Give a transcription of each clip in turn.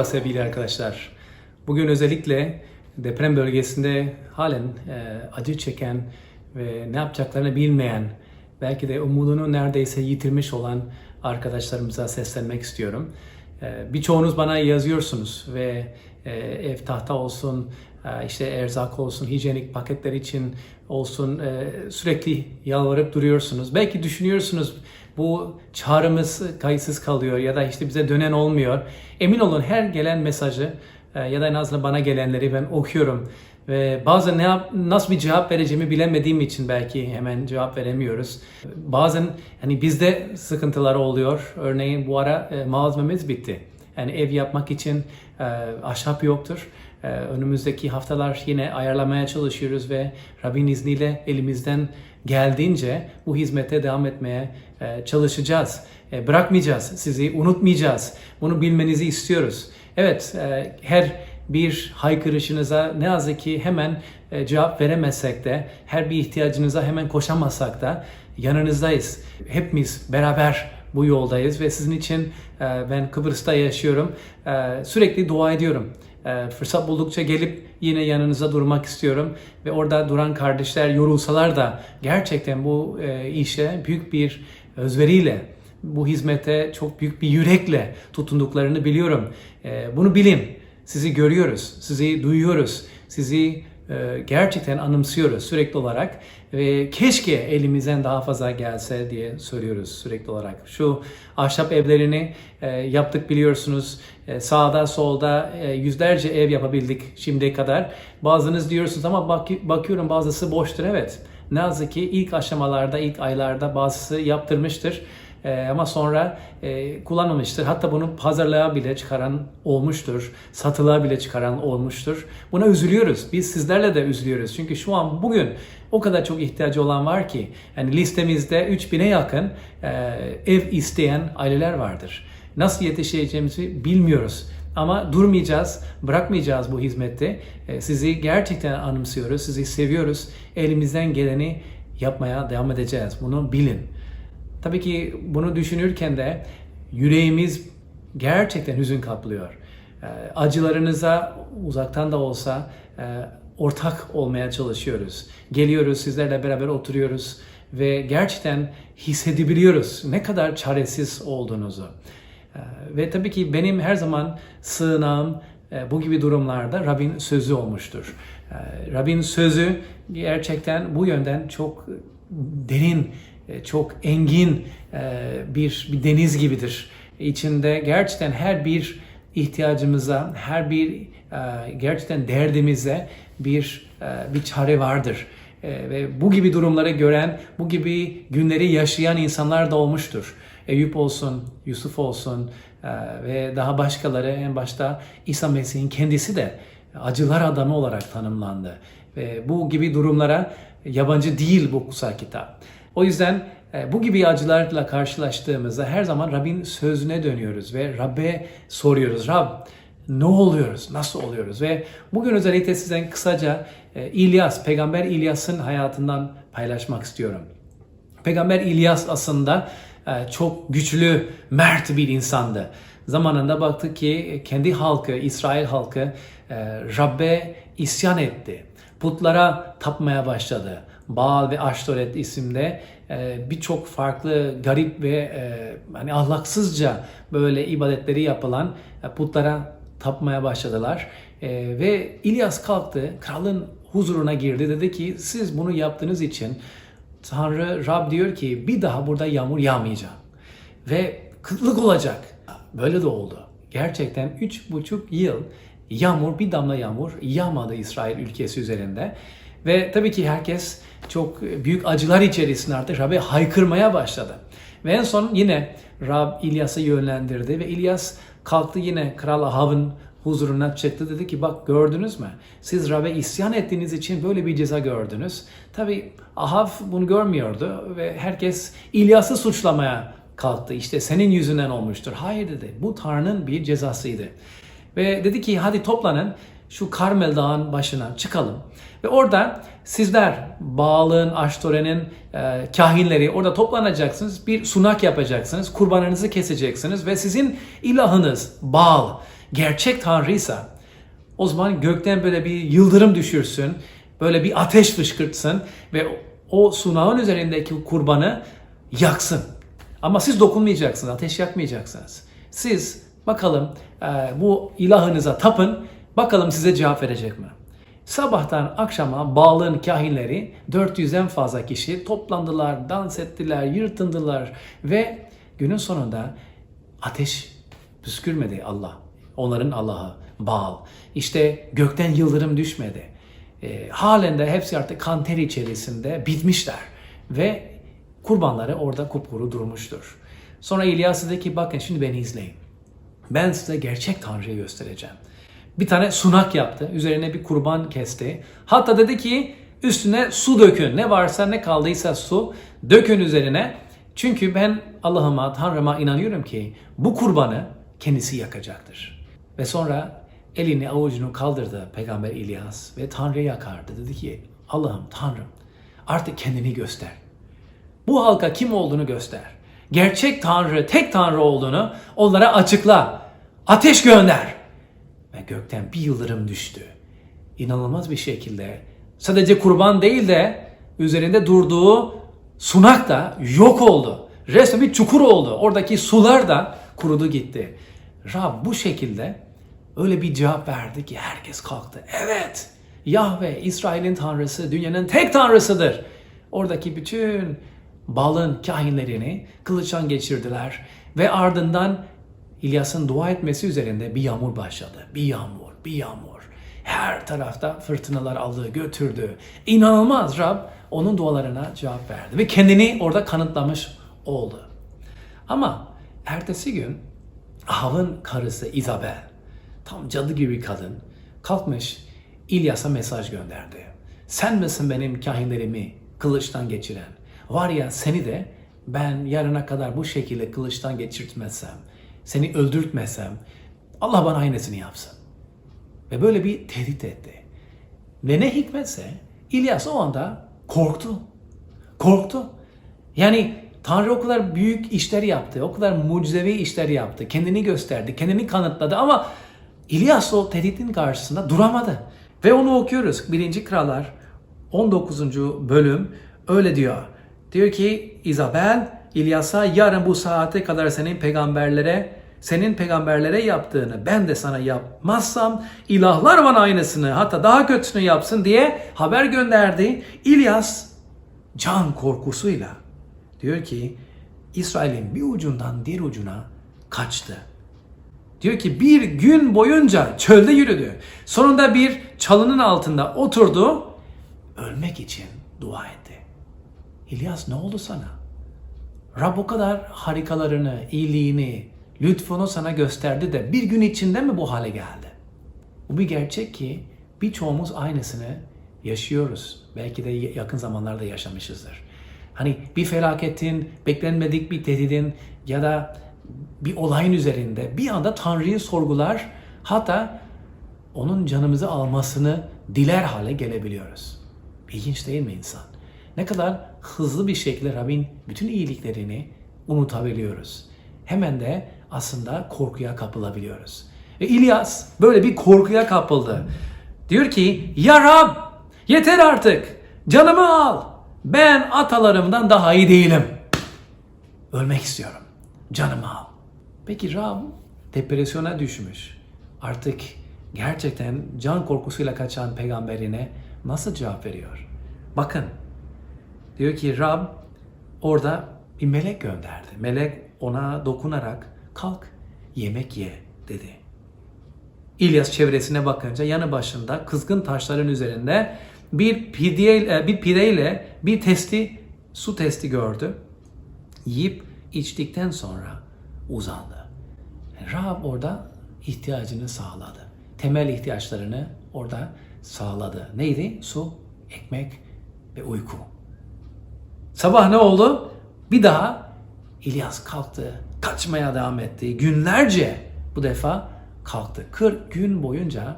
Merhaba sevgili arkadaşlar. Bugün özellikle deprem bölgesinde halen e, acı çeken ve ne yapacaklarını bilmeyen, belki de umudunu neredeyse yitirmiş olan arkadaşlarımıza seslenmek istiyorum. E, birçoğunuz bana yazıyorsunuz ve e, ev tahta olsun, e, işte erzak olsun, hijyenik paketler için olsun e, sürekli yalvarıp duruyorsunuz. Belki düşünüyorsunuz bu çağrımız kayıtsız kalıyor ya da işte bize dönen olmuyor. Emin olun her gelen mesajı e, ya da en azından bana gelenleri ben okuyorum ve bazen ne yap, nasıl bir cevap vereceğimi bilemediğim için belki hemen cevap veremiyoruz. Bazen hani bizde sıkıntılar oluyor. Örneğin bu ara e, malzememiz bitti. Yani ev yapmak için e, ahşap yoktur. E, önümüzdeki haftalar yine ayarlamaya çalışıyoruz ve Rabbin izniyle elimizden geldiğince bu hizmete devam etmeye e, çalışacağız. E, bırakmayacağız, sizi unutmayacağız. Bunu bilmenizi istiyoruz. Evet, e, her bir haykırışınıza ne yazık ki hemen cevap veremezsek de, her bir ihtiyacınıza hemen koşamazsak da yanınızdayız. Hepimiz beraber bu yoldayız ve sizin için ben Kıbrıs'ta yaşıyorum. Sürekli dua ediyorum. E, fırsat buldukça gelip yine yanınıza durmak istiyorum ve orada duran kardeşler yorulsalar da gerçekten bu e, işe büyük bir özveriyle bu hizmete çok büyük bir yürekle tutunduklarını biliyorum. E, bunu bilin. Sizi görüyoruz, sizi duyuyoruz, sizi gerçekten anımsıyoruz sürekli olarak ve keşke elimizden daha fazla gelse diye söylüyoruz sürekli olarak. Şu ahşap evlerini e, yaptık biliyorsunuz. E, sağda solda e, yüzlerce ev yapabildik şimdiye kadar. Bazınız diyorsunuz ama bak, bakıyorum bazısı boştur evet. Ne yazık ki ilk aşamalarda, ilk aylarda bazısı yaptırmıştır. Ee, ama sonra e, kullanılmıştır. Hatta bunu pazarlığa bile çıkaran olmuştur. Satılığa bile çıkaran olmuştur. Buna üzülüyoruz. Biz sizlerle de üzülüyoruz. Çünkü şu an bugün o kadar çok ihtiyacı olan var ki yani listemizde 3000'e yakın e, ev isteyen aileler vardır. Nasıl yetişeceğimizi bilmiyoruz. Ama durmayacağız, bırakmayacağız bu hizmette. E, sizi gerçekten anımsıyoruz, sizi seviyoruz. Elimizden geleni yapmaya devam edeceğiz. Bunu bilin. Tabii ki bunu düşünürken de yüreğimiz gerçekten hüzün kaplıyor. E, acılarınıza uzaktan da olsa e, ortak olmaya çalışıyoruz. Geliyoruz, sizlerle beraber oturuyoruz ve gerçekten hissedebiliyoruz ne kadar çaresiz olduğunuzu. E, ve tabii ki benim her zaman sığınağım e, bu gibi durumlarda Rabbin sözü olmuştur. E, Rabbin sözü gerçekten bu yönden çok derin çok engin e, bir, bir deniz gibidir. İçinde gerçekten her bir ihtiyacımıza, her bir e, gerçekten derdimize bir bir çare vardır. Ve bu gibi durumları gören, bu gibi günleri yaşayan insanlar da olmuştur. Eyüp olsun, Yusuf olsun ve daha başkaları en başta İsa Mesih'in kendisi de acılar adamı olarak tanımlandı. Ve bu gibi durumlara yabancı değil bu kutsal kitap. O yüzden e, bu gibi acılarla karşılaştığımızda her zaman Rabbin sözüne dönüyoruz ve Rabbe soruyoruz. Rab ne oluyoruz? Nasıl oluyoruz? Ve bugün özellikle sizden kısaca e, İlyas, Peygamber İlyas'ın hayatından paylaşmak istiyorum. Peygamber İlyas aslında e, çok güçlü, mert bir insandı. Zamanında baktık ki kendi halkı, İsrail halkı Rabbe isyan etti. Putlara tapmaya başladı. Baal ve Aştoret isimde e, birçok farklı garip ve e, hani ahlaksızca böyle ibadetleri yapılan e, putlara tapmaya başladılar. Ve İlyas kalktı, kralın huzuruna girdi. Dedi ki siz bunu yaptığınız için Tanrı Rab diyor ki bir daha burada yağmur yağmayacak. Ve kıtlık olacak. Böyle de oldu. Gerçekten üç buçuk yıl yağmur, bir damla yağmur yağmadı İsrail ülkesi üzerinde. Ve tabii ki herkes çok büyük acılar içerisinde artık Rab'be haykırmaya başladı. Ve en son yine Rab İlyas'ı yönlendirdi ve İlyas kalktı yine Kral Ahav'ın huzuruna çıktı. Dedi ki bak gördünüz mü? Siz Rab'be isyan ettiğiniz için böyle bir ceza gördünüz. Tabi Ahav bunu görmüyordu ve herkes İlyas'ı suçlamaya kalktı. İşte senin yüzünden olmuştur. Hayır dedi. Bu Tanrı'nın bir cezasıydı. Ve dedi ki hadi toplanın şu Karmel Dağı'nın başına çıkalım. Ve orada sizler Baal'ın, Aştore'nin e, kahinleri orada toplanacaksınız. Bir sunak yapacaksınız. Kurbanınızı keseceksiniz ve sizin ilahınız Baal gerçek Tanrıysa o zaman gökten böyle bir yıldırım düşürsün, böyle bir ateş fışkırtsın ve o sunağın üzerindeki kurbanı yaksın. Ama siz dokunmayacaksınız, ateş yakmayacaksınız. Siz bakalım e, bu ilahınıza tapın, bakalım size cevap verecek mi? Sabahtan akşama bağlığın kahinleri 400'den fazla kişi toplandılar, dans ettiler, yırtındılar ve günün sonunda ateş püskürmedi Allah. Onların Allah'ı Baal. İşte gökten yıldırım düşmedi. E, halen de hepsi artık kanter içerisinde bitmişler. Ve kurbanları orada kupkuru durmuştur. Sonra İlyas dedi ki bakın şimdi beni izleyin. Ben size gerçek Tanrı'yı göstereceğim. Bir tane sunak yaptı. Üzerine bir kurban kesti. Hatta dedi ki üstüne su dökün. Ne varsa ne kaldıysa su dökün üzerine. Çünkü ben Allah'ıma, Tanrı'ma inanıyorum ki bu kurbanı kendisi yakacaktır. Ve sonra elini avucunu kaldırdı Peygamber İlyas ve Tanrı'ya yakardı. Dedi ki Allah'ım Tanrım artık kendini göster. Bu halka kim olduğunu göster. Gerçek Tanrı, tek Tanrı olduğunu onlara açıkla. Ateş gönder. Ve gökten bir yıldırım düştü. İnanılmaz bir şekilde sadece kurban değil de üzerinde durduğu sunak da yok oldu. Resmen bir çukur oldu. Oradaki sular da kurudu gitti. Rab bu şekilde öyle bir cevap verdi ki herkes kalktı. Evet, Yahve İsrail'in tanrısı, dünyanın tek tanrısıdır. Oradaki bütün balın kahinlerini kılıçtan geçirdiler ve ardından İlyas'ın dua etmesi üzerinde bir yağmur başladı. Bir yağmur, bir yağmur. Her tarafta fırtınalar aldı, götürdü. İnanılmaz Rab onun dualarına cevap verdi ve kendini orada kanıtlamış oldu. Ama ertesi gün Ahav'ın karısı Isabel, tam cadı gibi kadın, kalkmış İlyas'a mesaj gönderdi. Sen misin benim kahinlerimi kılıçtan geçiren? Var ya seni de ben yarına kadar bu şekilde kılıçtan geçirtmezsem, seni öldürtmezsem Allah bana aynısını yapsın. Ve böyle bir tehdit etti. Ve ne hikmetse İlyas o anda korktu. Korktu. Yani Tanrı o kadar büyük işler yaptı, o kadar mucizevi işler yaptı, kendini gösterdi, kendini kanıtladı ama İlyas o tehditin karşısında duramadı. Ve onu okuyoruz. 1. Krallar 19. bölüm öyle diyor. Diyor ki İzabel İlyas'a yarın bu saate kadar senin peygamberlere senin peygamberlere yaptığını ben de sana yapmazsam ilahlar bana aynısını hatta daha kötüsünü yapsın diye haber gönderdi. İlyas can korkusuyla diyor ki İsrail'in bir ucundan diğer ucuna kaçtı. Diyor ki bir gün boyunca çölde yürüdü. Sonunda bir çalının altında oturdu. Ölmek için dua etti. İlyas ne oldu sana? Rab o kadar harikalarını, iyiliğini, lütfunu sana gösterdi de bir gün içinde mi bu hale geldi? Bu bir gerçek ki birçoğumuz aynısını yaşıyoruz. Belki de yakın zamanlarda yaşamışızdır. Hani bir felaketin, beklenmedik bir tehdidin ya da bir olayın üzerinde bir anda Tanrı'yı sorgular hatta onun canımızı almasını diler hale gelebiliyoruz. İlginç değil mi insan? Ne kadar hızlı bir şekilde Rabbin bütün iyiliklerini unutabiliyoruz. Hemen de aslında korkuya kapılabiliyoruz. Ve İlyas böyle bir korkuya kapıldı. Diyor ki ya Rab yeter artık canımı al. Ben atalarımdan daha iyi değilim. Ölmek istiyorum. Canımı al. Peki Rab depresyona düşmüş. Artık gerçekten can korkusuyla kaçan peygamberine nasıl cevap veriyor? Bakın diyor ki Rab orada bir melek gönderdi. Melek ona dokunarak kalk yemek ye dedi. İlyas çevresine bakınca yanı başında kızgın taşların üzerinde bir pide bir pideyle bir testi su testi gördü. Yiyip içtikten sonra uzandı. Rab orada ihtiyacını sağladı. Temel ihtiyaçlarını orada sağladı. Neydi? Su, ekmek ve uyku. Sabah ne oldu? Bir daha İlyas kalktı, kaçmaya devam etti. Günlerce bu defa kalktı. 40 gün boyunca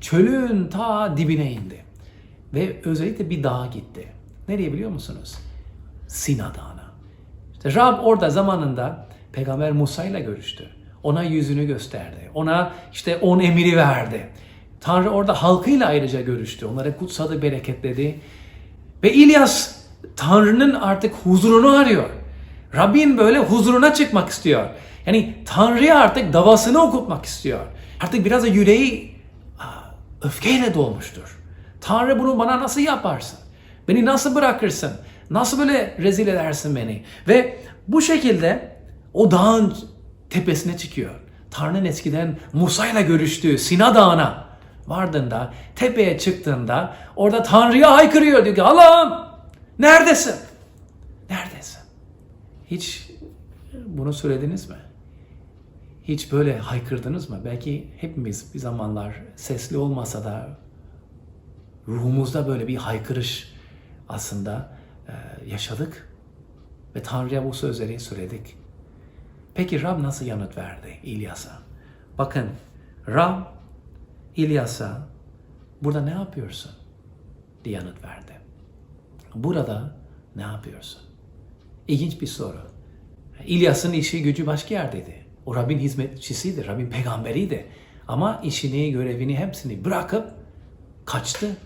çölün ta dibine indi. Ve özellikle bir dağa gitti. Nereye biliyor musunuz? Sina Dağı'na. İşte Rab orada zamanında Peygamber Musa ile görüştü. ona yüzünü gösterdi. Ona işte on emiri verdi. Tanrı orada halkıyla ayrıca görüştü. Onları kutsadı, bereketledi. Ve İlyas Tanrı'nın artık huzurunu arıyor. Rabbin böyle huzuruna çıkmak istiyor. Yani Tanrı'ya artık davasını okutmak istiyor. Artık biraz da yüreği öfkeyle dolmuştur. Tanrı bunu bana nasıl yaparsın? Beni nasıl bırakırsın? Nasıl böyle rezil edersin beni? Ve bu şekilde o dağın tepesine çıkıyor. Tanrı'nın eskiden Musa ile görüştüğü Sina Dağı'na vardığında, tepeye çıktığında orada Tanrı'ya haykırıyor. Diyor ki Allah'ım neredesin? Neredesin? Hiç bunu söylediniz mi? Hiç böyle haykırdınız mı? Belki hepimiz bir zamanlar sesli olmasa da ruhumuzda böyle bir haykırış aslında e, yaşadık ve Tanrı'ya bu sözleri söyledik. Peki Rab nasıl yanıt verdi İlyas'a? Bakın Rab İlyas'a burada ne yapıyorsun diye yanıt verdi. Burada ne yapıyorsun? İlginç bir soru. İlyas'ın işi gücü başka yerdeydi. O Rabbin hizmetçisiydi, Rabbin peygamberiydi. Ama işini, görevini hepsini bırakıp kaçtı.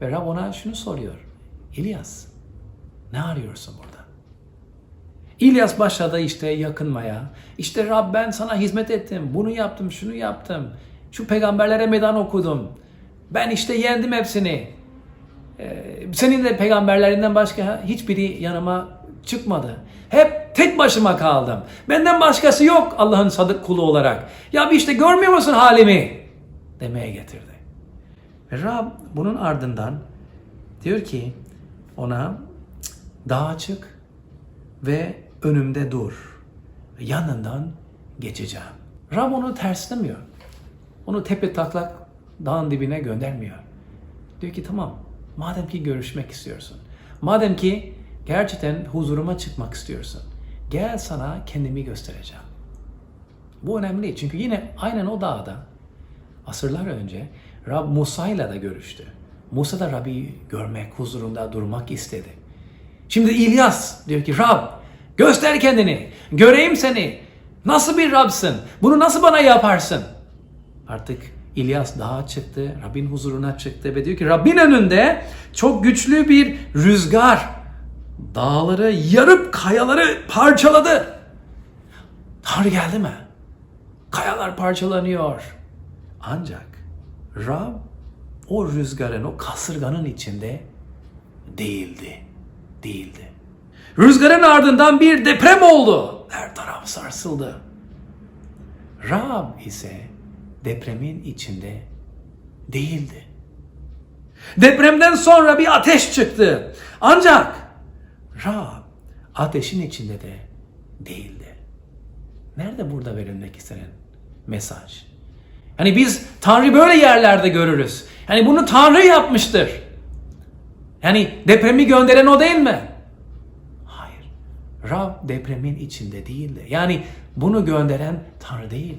Ve Rab ona şunu soruyor. İlyas, ne arıyorsun burada? İlyas başladı işte yakınmaya. İşte Rab ben sana hizmet ettim, bunu yaptım, şunu yaptım. Şu peygamberlere meydan okudum. Ben işte yendim hepsini. Ee, senin de peygamberlerinden başka hiçbiri yanıma çıkmadı. Hep tek başıma kaldım. Benden başkası yok Allah'ın sadık kulu olarak. Ya bir işte görmüyor musun halimi? Demeye getirdi. Ve Rab bunun ardından diyor ki ona dağa çık ve önümde dur. Yanından geçeceğim. Rab onu terslemiyor. Onu tepe taklak dağın dibine göndermiyor. Diyor ki tamam madem ki görüşmek istiyorsun. Madem ki gerçekten huzuruma çıkmak istiyorsun. Gel sana kendimi göstereceğim. Bu önemli çünkü yine aynen o dağda asırlar önce Rab Musa ile de görüştü. Musa da Rabbi görmek, huzurunda durmak istedi. Şimdi İlyas diyor ki Rab göster kendini, göreyim seni. Nasıl bir Rabsın? Bunu nasıl bana yaparsın? Artık İlyas dağa çıktı, Rabbin huzuruna çıktı ve diyor ki Rabbin önünde çok güçlü bir rüzgar dağları yarıp kayaları parçaladı. Tanrı geldi mi? Kayalar parçalanıyor. Ancak Rab o rüzgarın, o kasırganın içinde değildi. Değildi. Rüzgarın ardından bir deprem oldu. Her taraf sarsıldı. Rab ise depremin içinde değildi. Depremden sonra bir ateş çıktı. Ancak Rab ateşin içinde de değildi. Nerede burada verilmek istenen mesaj? Hani biz Tanrı böyle yerlerde görürüz. Yani bunu Tanrı yapmıştır. Yani depremi gönderen o değil mi? Hayır. Rab depremin içinde değildi. Yani bunu gönderen Tanrı değil.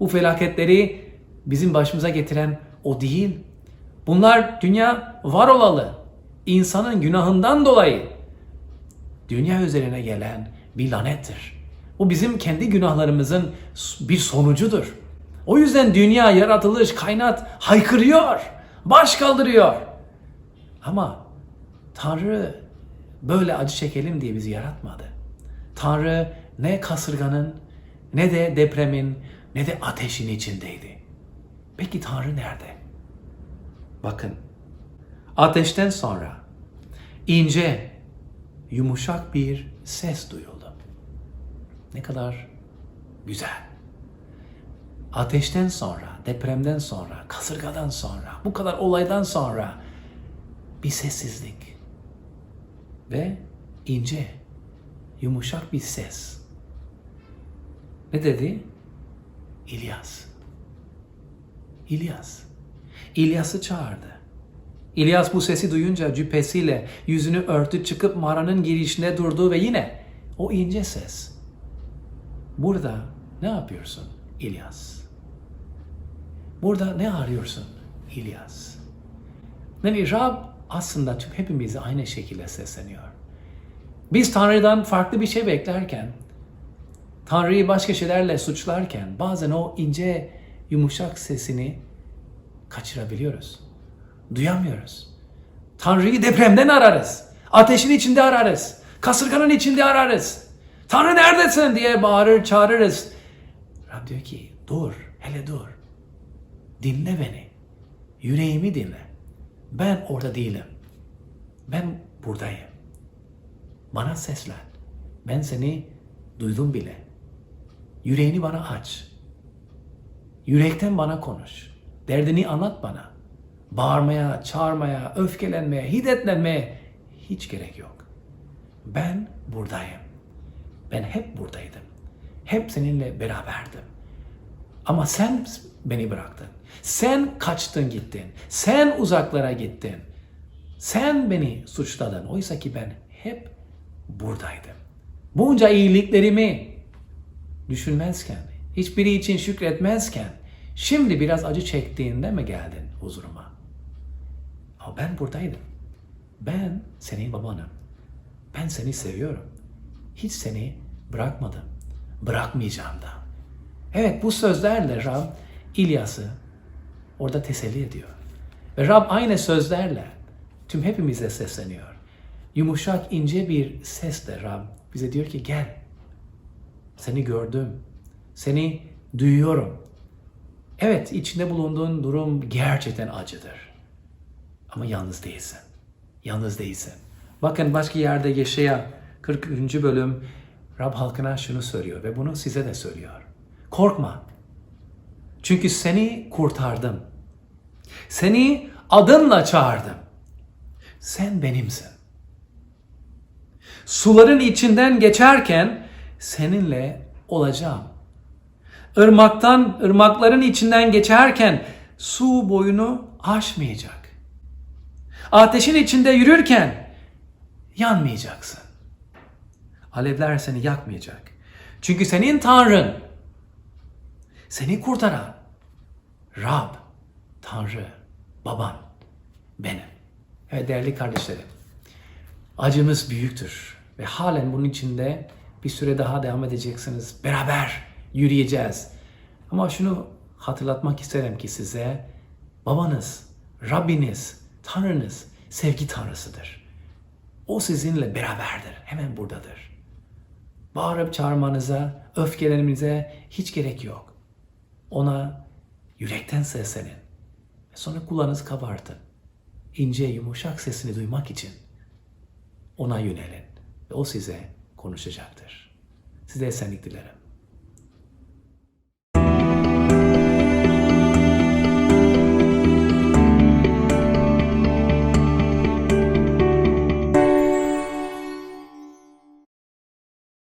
Bu felaketleri bizim başımıza getiren o değil. Bunlar dünya var olalı. insanın günahından dolayı dünya üzerine gelen bir lanettir. Bu bizim kendi günahlarımızın bir sonucudur. O yüzden dünya, yaratılış, kainat haykırıyor, baş kaldırıyor. Ama Tanrı böyle acı çekelim diye bizi yaratmadı. Tanrı ne kasırganın, ne de depremin, ne de ateşin içindeydi. Peki Tanrı nerede? Bakın, ateşten sonra ince, yumuşak bir ses duyuldu. Ne kadar güzel. Ateşten sonra, depremden sonra, kasırgadan sonra, bu kadar olaydan sonra bir sessizlik ve ince, yumuşak bir ses. Ne dedi? İlyas. İlyas. İlyas'ı çağırdı. İlyas bu sesi duyunca cübbesiyle yüzünü örtü çıkıp mağaranın girişine durdu ve yine o ince ses. Burada ne yapıyorsun İlyas? Burada ne arıyorsun İlyas? Yani Rab aslında tüm hepimizi aynı şekilde sesleniyor. Biz Tanrı'dan farklı bir şey beklerken Tanrı'yı başka şeylerle suçlarken bazen o ince, yumuşak sesini kaçırabiliyoruz. Duyamıyoruz. Tanrı'yı depremden ararız. Ateşin içinde ararız. Kasırganın içinde ararız. Tanrı neredesin diye bağırır çağırırız. Rab diyor ki dur hele dur. Dinle beni. Yüreğimi dinle. Ben orada değilim. Ben buradayım. Bana seslen. Ben seni duydum bile. Yüreğini bana aç. Yürekten bana konuş. Derdini anlat bana. Bağırmaya, çağırmaya, öfkelenmeye, hiddetlenmeye hiç gerek yok. Ben buradayım. Ben hep buradaydım. Hep seninle beraberdim. Ama sen beni bıraktın. Sen kaçtın gittin. Sen uzaklara gittin. Sen beni suçladın. Oysa ki ben hep buradaydım. Bunca iyiliklerimi düşünmezken, hiçbiri için şükretmezken, şimdi biraz acı çektiğinde mi geldin huzuruma? Ama ben buradaydım. Ben senin babanım. Ben seni seviyorum. Hiç seni bırakmadım. Bırakmayacağım da. Evet bu sözlerle Rab İlyas'ı orada teselli ediyor. Ve Rab aynı sözlerle tüm hepimize sesleniyor. Yumuşak ince bir sesle Rab bize diyor ki gel. Seni gördüm. Seni duyuyorum. Evet içinde bulunduğun durum gerçekten acıdır. Ama yalnız değilsin. Yalnız değilsin. Bakın başka yerde Yeşaya 40. bölüm Rab halkına şunu söylüyor ve bunu size de söylüyor. Korkma. Çünkü seni kurtardım. Seni adınla çağırdım. Sen benimsin. Suların içinden geçerken seninle olacağım. Irmaktan, ırmakların içinden geçerken su boyunu aşmayacak. Ateşin içinde yürürken yanmayacaksın. Alevler seni yakmayacak. Çünkü senin Tanrın, seni kurtaran Rab, Tanrı, baban, benim. Evet değerli kardeşlerim, acımız büyüktür ve halen bunun içinde bir süre daha devam edeceksiniz. Beraber yürüyeceğiz. Ama şunu hatırlatmak isterim ki size babanız, Rabbiniz, Tanrınız sevgi Tanrısıdır. O sizinle beraberdir. Hemen buradadır. Bağırıp çağırmanıza, öfkelenmenize hiç gerek yok. Ona yürekten seslenin. Sonra kulağınızı kabartın. İnce, yumuşak sesini duymak için ona yönelin. Ve o size konuşacaktır. Size esenlik dilerim.